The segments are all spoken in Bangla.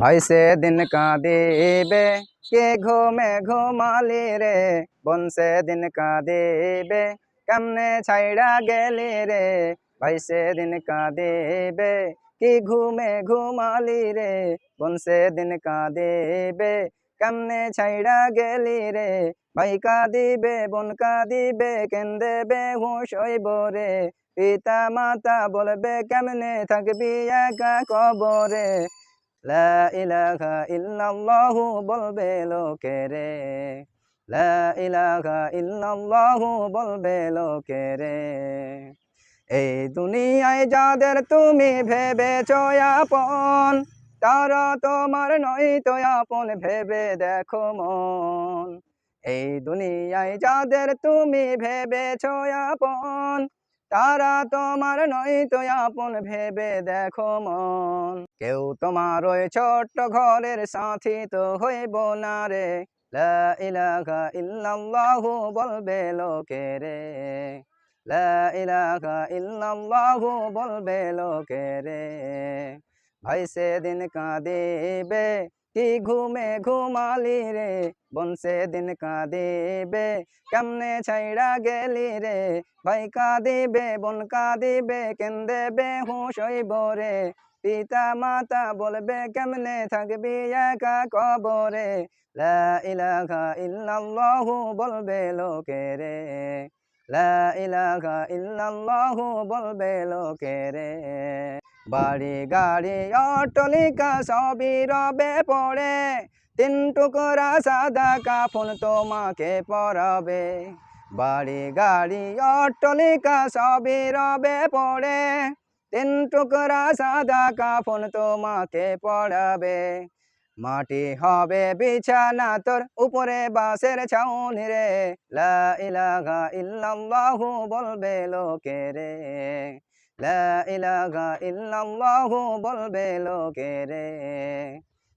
ভাই সেদিন কাঁদিবে, কে ঘুমে ঘুমালি রে? বোন সেদিন কাঁদিবে, কেমনে ছাইড়া গেলি রে? ভাই সেদিন কাঁদিবে, কি ঘুমে ঘুমালি রে? বোন সেদিন কাঁদিবে, কেমনে ছাইড়া গেলি রে? ভাই কাঁদিবে, বোন কাঁদিবে, কেন্দেবে হুঁশ হইব রে? পিতা মাতা বলবে, কেমনে থাকবি একা কবরে? লা ইলাহা ইল্লাল্লাহু বলবে লোকে রে। লা ইলাহা ইল্লাল্লাহু বলবে লোকে রে। এই দুনিয়ায় যাদের তুমি ভেবেছ আপন, তারা তোমার নয় তো আপন ভেবে দেখো মন। এই দুনিয়ায় যাদের তুমি ভেবেছ আপন তারা তোমার নয় তো আপন ভেবে দেখো মন। কেউ তোমার ওই ছোট্ট ঘরের সাথী তো হইব না রে। লা ইলাহা ইল্লাল্লাহু বলবে লোকে রে। লা ইলাহা ইল্লাল্লাহু বলবে লোকে রে। ভাই সেদিন কাঁদিবে কি ঘুমে ঘুমালি রে বোন সেদিন কাঁদিবে কেমনে ছাইড়া গেলি রে ভাই কাঁদিবে বোন কাঁদিবে কেন্দেবে হুঁশ হইব রে পিতা মাতা বলবে কেমনে থাকবি একা কবরে লা বলবে লোকে রে লা বলবে লোকে রে বাড়ি গাড়ি অটলিকা সবই রবে পড়ে। তিন টুকরা সাদা কাফন তোমাকে পরাবে। বাড়ি গাড়ি অটলিকা সবই রবে পড়ে। তিন টুকরা সাদা কাফন তোমাকে পড়াবে মাটি হবে বিছানা তোর উপরে বাঁশের ছাউনি রে। লা ইলাহা ইল্লাল্লাহু বলবে লোকে রে। লা ইলাহা ইল্লাল্লাহু বলবে লোকে রে।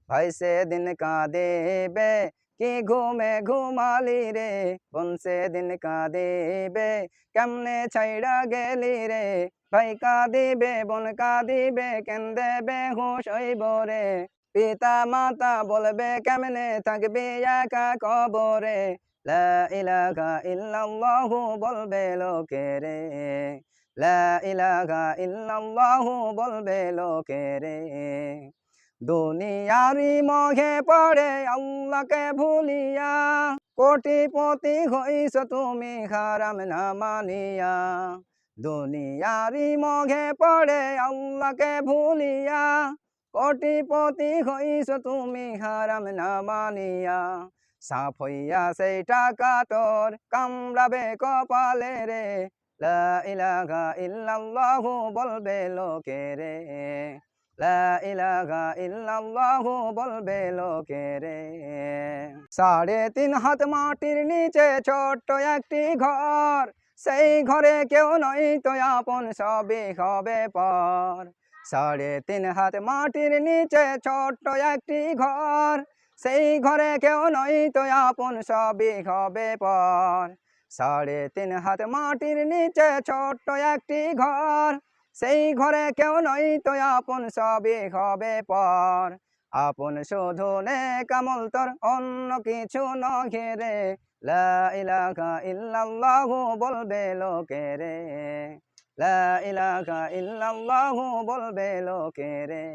ভাই সেদিন কাঁদেবে, কি ঘুমে ঘুমালি রে? বোন সেদিন কাঁদেবে, কেমনে ছাইড়া গেলি রে? ভাই কাঁদিবে বোন কাঁদিবে, কেন্দেবে, হুঁশ হইব রে। পিতা মাতা বলবে, কেমনে থাকবি একা কবরে? লা ইলাহা ইল্লাল্লাহু বলবে লোকে রে। লা ইলাহা ইল্লাল্লাহু বলবে লোকে রে। দুনিয়ারি মহে পড়ে আল্লাহকে ভুলিয়া। কোটিপতি হইছ তুমি হারাম না মানিয়া। দুনিয়ারি মঘে পড়ে আল্লাহকে ভুলিয়া। কোটিপতি হইছ তুমি হারাম না মানিয়া। সাফ হইয়া সেই টাকা তোর কামড়াবে কপালে রে। লা ইলাহা বলবে লোকে রে। লা বলবে লোকে সাড়ে তিন হাত মাটির নিচে ছোট্ট একটি ঘর, সেই ঘরে কেউ নয় তো আপন সবই হবে পর। সাড়ে তিন হাত মাটির নিচে ছোট্ট একটি ঘর, সেই ঘরে কেউ নয় তো আপন সবই হবে পর। সাড়ে তিন হাত মাটির নিচে ছোট্ট একটি ঘর। সেই ঘরে কেউ নয় তো আপন সবই হবে পর। আপন শুধু নে কামল তোর অন্য কিছু নহে রে। লা ইল্লাল্লাহু বলবে লোকে রে। লা ইলাহা ইল্লাল্লাহু বলবে লোকে রে।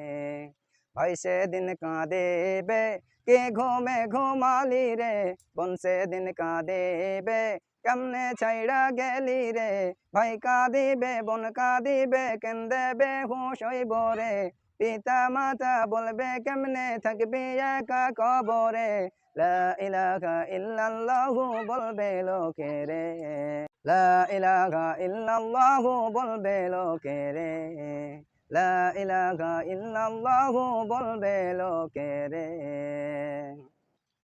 ভাই সেদিন কাঁদেবে, কে ঘুমে ঘুমালি রে? বোন সেদিন কাঁদেবে কেমনে ছাইড়া গেলি রে। ভাই কাঁদিবে, বোন কাঁদিবে কেন্দেবে হুঁশ হইব রে। পিতা মাতা বলবে, কেমনে থাকবি একা কবরে? লা ইলাহা ইল্লাল্লাহু বলবে লোকে রে। লা ইলাহা ইল্লাল্লাহু বলবে লোকে রে। লা ইলাহা ইল্লাল্লাহু বলবে লোকে রে।